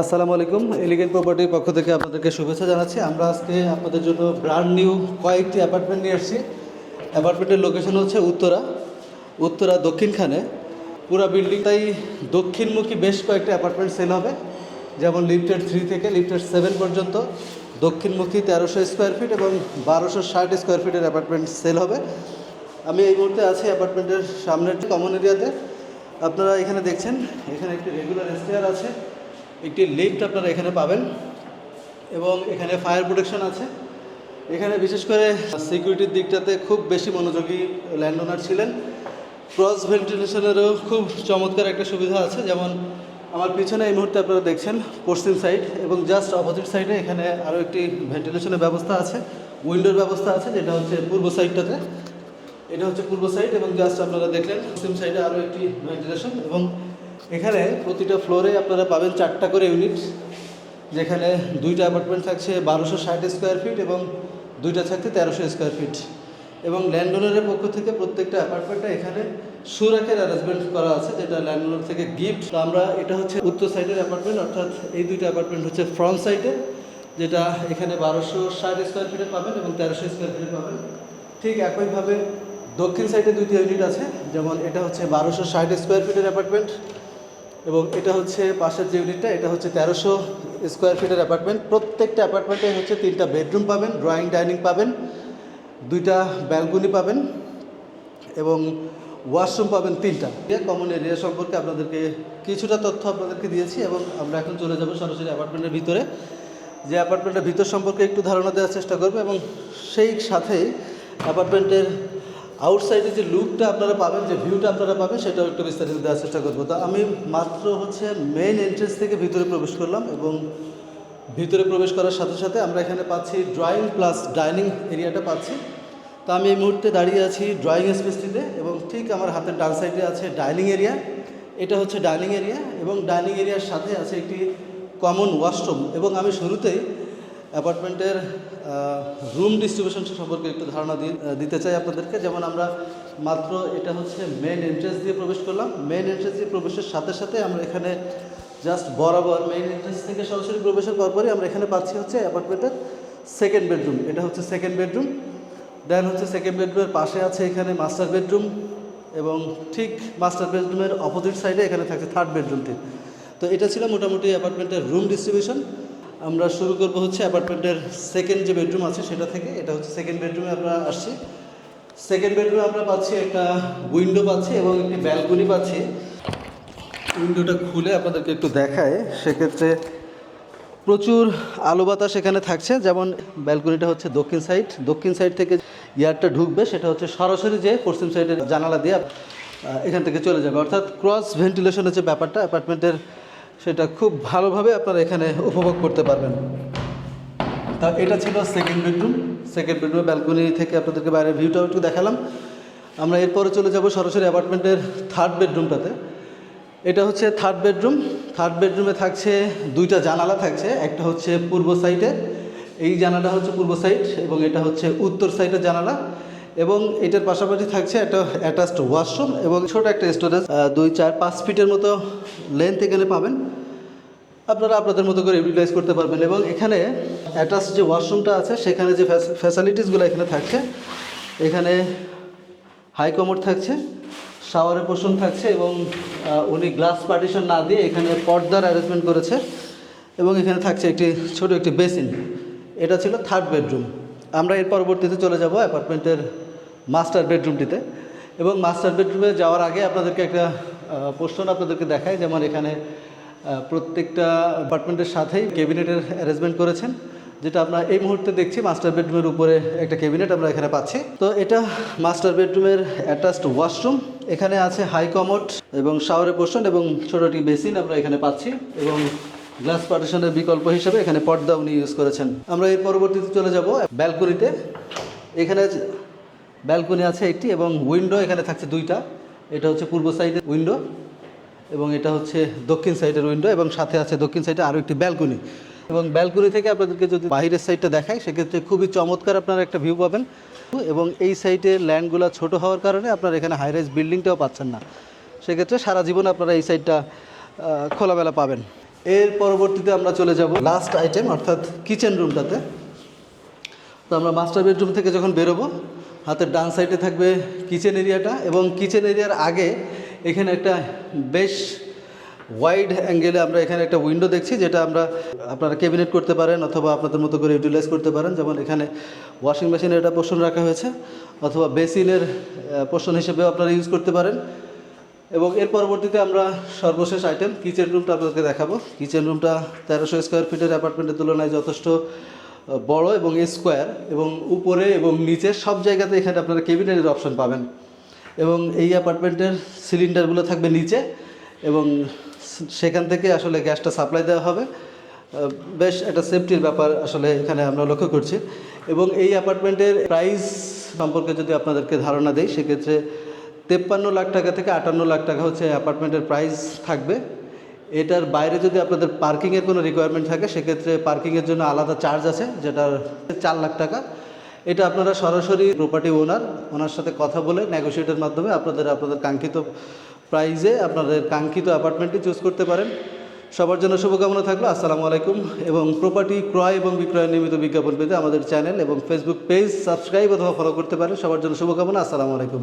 আসসালামু আলাইকুম এলিগেন্ট প্রপার্টির পক্ষ থেকে আপনাদেরকে শুভেচ্ছা জানাচ্ছি। আমরা আজকে আপনাদের জন্য ব্র্যান্ড নিউ কয়েকটি অ্যাপার্টমেন্ট নিয়ে এসেছি অ্যাপার্টমেন্টের লোকেশন হচ্ছে উত্তরা উত্তরা দক্ষিণখানে। পুরো বিল্ডিংটাই দক্ষিণমুখী বেশ কয়েকটি অ্যাপার্টমেন্ট সেল হবে, যেমন লিফটেড থ্রি থেকে লিফটেড সেভেন পর্যন্ত। দক্ষিণমুখী তেরোশো স্কোয়ার ফিট এবং বারোশো ষাট স্কোয়ার ফিটের অ্যাপার্টমেন্ট সেল হবে। আমি এই মুহূর্তে আছি অ্যাপার্টমেন্টের সামনের কমন এরিয়াতে আপনারা এখানে দেখছেন, এখানে একটি রেগুলার স্টেয়ার আছে। একটি লিফট আপনারা এখানে পাবেন এবং এখানে ফায়ার প্রোটেকশন আছে। এখানে বিশেষ করে সিকিউরিটির দিকটাতে খুব বেশি মনোযোগী ল্যান্ড ওনার ছিলেন। ক্রস ভেন্টিলেশনেরও খুব চমৎকার একটা সুবিধা আছে। যেমন আমার পিছনে এই মুহূর্তে আপনারা দেখছেন পশ্চিম সাইড এবং জাস্ট অপোজিট সাইডে এখানে আরও একটি ভেন্টিলেশনের ব্যবস্থা আছে, উইন্ডোর ব্যবস্থা আছে, যেটা হচ্ছে পূর্ব সাইডটাতে। এটা হচ্ছে পূর্ব সাইড এবং জাস্ট আপনারা দেখলেন পশ্চিম সাইডে আরও একটি ভেন্টিলেশন এবং এখানে প্রতিটা ফ্লোরে আপনারা পাবেন চারটা করে ইউনিট যেখানে দুইটা অ্যাপার্টমেন্ট থাকছে বারোশো ষাট স্কোয়ার ফিট এবং দুইটা থাকছে তেরোশো স্কোয়ার ফিট এবং ল্যান্ডওনারের পক্ষ থেকে প্রত্যেকটা অ্যাপার্টমেন্টে এখানে সুরাখের অ্যারেঞ্জমেন্ট করা আছে, যেটা ল্যান্ডওনার থেকে গিফট আমরা, এটা হচ্ছে উত্তর সাইডের অ্যাপার্টমেন্ট অর্থাৎ এই দুইটা অ্যাপার্টমেন্ট হচ্ছে ফ্রন্ট সাইডে যেটা এখানে বারোশো ষাট স্কোয়ার ফিটে পাবেন এবং তেরোশো স্কোয়ার ফিটে পাবেন। ঠিক একইভাবে দক্ষিণ সাইডে দুইটি ইউনিট আছে, যেমন এটা হচ্ছে বারোশো ষাট স্কোয়ার ফিটের অ্যাপার্টমেন্ট এবং এটা হচ্ছে পাশের যে ইউনিটটা এটা হচ্ছে তেরোশো স্কোয়ার ফিটের অ্যাপার্টমেন্ট প্রত্যেকটা অ্যাপার্টমেন্টে হচ্ছে তিনটা বেডরুম পাবেন ড্রয়িং ডাইনিং পাবেন, দুইটা ব্যালকনি পাবেন এবং ওয়াশরুম পাবেন তিনটা। কমন এরিয়া সম্পর্কে আপনাদেরকে কিছুটা তথ্য আপনাদেরকে দিয়েছি এবং আমরা এখন চলে যাব সরাসরি অ্যাপার্টমেন্টের ভিতরে। যে অ্যাপার্টমেন্টের ভিতর সম্পর্কে একটু ধারণা দেওয়ার চেষ্টা করব এবং সেই সাথেই অ্যাপার্টমেন্টের আউটসাইডে যে লুকটা আপনারা পাবেন, যে ভিউটা আপনারা পাবেন, সেটাও একটু বিস্তারিত দেওয়ার চেষ্টা করব। তো আমি মাত্র হচ্ছে মেইন এন্ট্রেন্স থেকে ভিতরে প্রবেশ করলাম এবং ভিতরে প্রবেশ করার সাথে সাথে আমরা এখানে পাচ্ছি ড্রয়িং প্লাস ডাইনিং এরিয়াটা পাচ্ছি। তো আমি এই মুহূর্তে দাঁড়িয়ে আছি ড্রয়িং স্পেসটিতে এবং ঠিক আমার হাতের ডান সাইডে আছে ডাইনিং এরিয়া এটা হচ্ছে ডাইনিং এরিয়া এবং ডাইনিং এরিয়ার সাথে আছে একটি কমন ওয়াশরুম এবং আমি শুরুতেই অ্যাপার্টমেন্টের রুম ডিস্ট্রিবিউশন সম্পর্কে একটু ধারণা দিতে চাই আপনাদেরকে। যেমন আমরা মাত্র এটা হচ্ছে মেন এন্ট্রেন্স দিয়ে প্রবেশ করলাম। মেন এন্ট্রেন্স দিয়ে প্রবেশের সাথে সাথে আমরা এখানে জাস্ট বরাবর মেইন এন্ট্রেন্স থেকে সরাসরি প্রবেশের পরপরই আমরা এখানে পাচ্ছি হচ্ছে অ্যাপার্টমেন্টের সেকেন্ড বেডরুম এটা হচ্ছে সেকেন্ড বেডরুম দেন হচ্ছে সেকেন্ড বেডরুমের পাশে আছে এখানে মাস্টার বেডরুম এবং ঠিক মাস্টার বেডরুমের অপোজিট সাইডে এখানে থাকছে থার্ড বেডরুমটি তো এটা ছিল মোটামুটি অ্যাপার্টমেন্টের রুম ডিস্ট্রিবিউশন আমরা শুরু করব হচ্ছে অ্যাপার্টমেন্টের সেকেন্ড যে বেডরুম আছে সেটা থেকে। এটা হচ্ছে সেকেন্ড বেডরুমে আমরা আসছি। সেকেন্ড বেডরুমে আমরা পাচ্ছি একটা উইন্ডো পাচ্ছি এবং একটি ব্যালকনি পাচ্ছি। উইন্ডোটা খুলে আপনাদেরকে একটু দেখায় সেক্ষেত্রে প্রচুর আলো বাতাস এখানে থাকছে। যেমন ব্যালকনিটা হচ্ছে দক্ষিণ সাইড দক্ষিণ সাইড থেকে ইয়ারটা ঢুকবে, সেটা হচ্ছে সরাসরি যে পশ্চিম সাইডের জানালা দিয়ে এখান থেকে চলে যাবে। অর্থাৎ ক্রস ভেন্টিলেশনের যে ব্যাপারটা, অ্যাপার্টমেন্টের সেটা খুব ভালোভাবে আপনারা এখানে উপভোগ করতে পারবেন। তা এটা ছিল সেকেন্ড বেডরুম সেকেন্ড বেডরুমে ব্যালকনি থেকে আপনাদেরকে বাইরের ভিউটাও একটু দেখালাম। আমরা এরপরে চলে যাব সরাসরি অ্যাপার্টমেন্টের থার্ড বেডরুমটাতে এটা হচ্ছে থার্ড বেডরুম থার্ড বেডরুমে থাকছে দুইটা জানালা থাকছে। একটা হচ্ছে পূর্ব সাইডে এই জানালা হচ্ছে পূর্ব সাইড এবং এটা হচ্ছে উত্তর সাইডের জানালা। এবং এটার পাশাপাশি থাকছে একটা অ্যাটাচড ওয়াশরুম এবং ছোট একটা স্টোরেজ দুই চার পাঁচ ফিটের মতো লেন্থ এখানে পাবেন। আপনারা আপনাদের মতো করে ইউটিলাইজ করতে পারবেন এবং এখানে অ্যাটাচ যে ওয়াশরুমটা আছে, সেখানে যে ফ্যাসিলিটিসগুলো এখানে থাকছে, এখানে হাই কমোড থাকছে শাওয়ারের পোষণ থাকছে এবং উনি গ্লাস পার্টিশন না দিয়ে এখানে পর্দার অ্যারেঞ্জমেন্ট করেছে এবং এখানে থাকছে একটি ছোট একটি বেসিন এটা ছিল থার্ড বেডরুম আমরা এর পরবর্তীতে চলে যাব অ্যাপার্টমেন্টের মাস্টার বেডরুমটিতে। এবং মাস্টার বেডরুমে যাওয়ার আগে আপনাদেরকে একটা পোস্টন আপনাদেরকে দেখায় যেমন এখানে প্রত্যেকটা অ্যাপার্টমেন্টের সাথেই ক্যাবিনেটের অ্যারেঞ্জমেন্ট করেছেন, যেটা আমরা এই মুহূর্তে দেখছি, মাস্টার বেডরুমের উপরে একটা ক্যাবিনেট আমরা এখানে পাচ্ছি। তো এটা মাস্টার বেডরুমের অ্যাটাচড ওয়াশরুম, এখানে আছে হাই কমোড এবং শাওয়ারে পোর্শন এবং ছোটটি বেসিন আমরা এখানে পাচ্ছি এবং গ্লাস পার্টিশনের বিকল্প হিসেবে এখানে পর্দা উনি ইউজ করেছেন। আমরা এই পরবর্তীতে চলে যাব ব্যালকনিতে। এখানে ব্যালকনি আছে একটি এবং উইন্ডো এখানে থাকছে দুইটা। এটা হচ্ছে পূর্ব সাইডের উইন্ডো এবং এটা হচ্ছে দক্ষিণ সাইডের উইন্ডো এবং সাথে আছে দক্ষিণ সাইডে আরও একটি ব্যালকনি। এবং ব্যালকনি থেকে আপনাদেরকে যদি বাইরের সাইডটা দেখাই, সেক্ষেত্রে খুবই চমৎকার আপনারা একটা ভিউ পাবেন। এবং এই সাইডে ল্যান্ডগুলো ছোট হওয়ার কারণে আপনারা এখানে হাই রাইজ বিল্ডিংটাও পাচ্ছেন না। সেক্ষেত্রে সারা জীবন আপনারা এই সাইডটা খোলামেলা পাবেন। এর পরবর্তীতে আমরা চলে যাব লাস্ট আইটেম, অর্থাৎ কিচেন রুমটাতে। তো আমরা মাস্টার বেডরুম থেকে যখন বেরোবো, হাতের ডান সাইডে থাকবে কিচেন এরিয়াটা এবং কিচেন এরিয়ার আগে এখানে একটা বেশ ওয়াইড অ্যাঙ্গেলে আমরা এখানে একটা উইন্ডো দেখছি, যেটা আমরা, আপনারা ক্যাবিনেট করতে পারেন অথবা আপনাদের মতো করে ইউটিলাইজ করতে পারেন। যেমন এখানে ওয়াশিং মেশিনের একটা পোর্শন রাখা হয়েছে, অথবা বেসিনের পোর্শন হিসেবেও আপনারা ইউজ করতে পারেন। এবং এর পরবর্তীতে আমরা সর্বশেষ আইটেম কিচেন রুমটা আপনাদেরকে দেখাবো। কিচেন রুমটা তেরোশো স্কোয়ার ফিটের অ্যাপার্টমেন্টের তুলনায় যথেষ্ট বড় এবং স্কোয়ার এবং উপরে এবং নিচে সব জায়গাতে এখানে আপনারা কেবিনেটের অপশন পাবেন। এবং এই অ্যাপার্টমেন্টের সিলিন্ডারগুলো থাকবে নিচে এবং সেখান থেকে আসলে গ্যাসটা সাপ্লাই দেওয়া হবে। বেশ একটা সেফটির ব্যাপার আসলে এখানে আমরা লক্ষ্য করছি। এবং এই অ্যাপার্টমেন্টের প্রাইস সম্পর্কে যদি আপনাদেরকে ধারণা দেই, সেক্ষেত্রে তেপ্পান্ন লাখ টাকা থেকে আটান্ন লাখ টাকা হচ্ছে অ্যাপার্টমেন্টের প্রাইস থাকবে। এটার বাইরে যদি আপনাদের পার্কিংয়ের কোনো রিকোয়ারমেন্ট থাকে, সেক্ষেত্রে পার্কিংয়ের জন্য আলাদা চার্জ আছে যেটা চার লাখ টাকা। এটা আপনারা সরাসরি প্রপার্টি ওনার ওনার সাথে কথা বলে নেগোসিয়েটের মাধ্যমে আপনাদের আপনাদের কাঙ্ক্ষিত প্রাইজে আপনাদের কাঙ্ক্ষিত অ্যাপার্টমেন্টটি চুজ করতে পারেন। সবার জন্য শুভকামনা থাকল, আসসালামু আলাইকুম। এবং প্রপার্টি ক্রয় এবং বিক্রয় নিয়মিত বিজ্ঞাপন পেতে আমাদের চ্যানেল এবং ফেসবুক পেজ সাবস্ক্রাইব অথবা ফলো করতে পারেন। সবার জন্য শুভকামনা, আসসালামু আলাইকুম।